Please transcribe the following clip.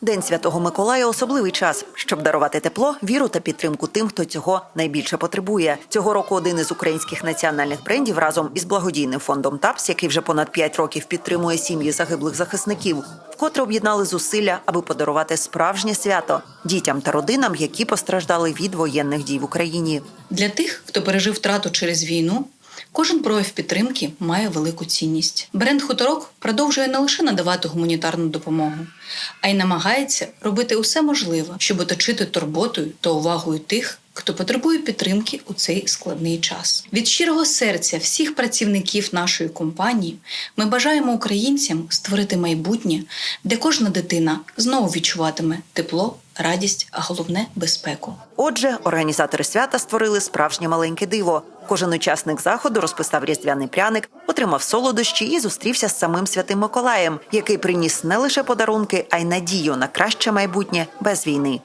День Святого Миколая особливий час, щоб дарувати тепло, віру та підтримку тим, хто цього найбільше потребує. Цього року один із українських національних брендів разом із благодійним фондом ТАПС, який вже понад 5 років підтримує сім'ї загиблих захисників, вкотре об'єднали зусилля, аби подарувати справжнє свято дітям та родинам, які постраждали від воєнних дій в Україні. Для тих, хто пережив втрату через війну, кожен прояв підтримки має велику цінність. Бренд Хуторок продовжує не лише надавати гуманітарну допомогу, а й намагається робити усе можливе, щоб оточити турботою та увагою тих, хто потребує підтримки у цей складний час. Від щирого серця всіх працівників нашої компанії ми бажаємо українцям створити майбутнє, де кожна дитина знову відчуватиме тепло, радість, а головне безпеку. Отже, організатори свята створили справжнє маленьке диво. Кожен учасник заходу розписав різдвяний пряник, отримав солодощі і зустрівся з самим святим Миколаєм, який приніс не лише подарунки, а й надію на краще майбутнє без війни.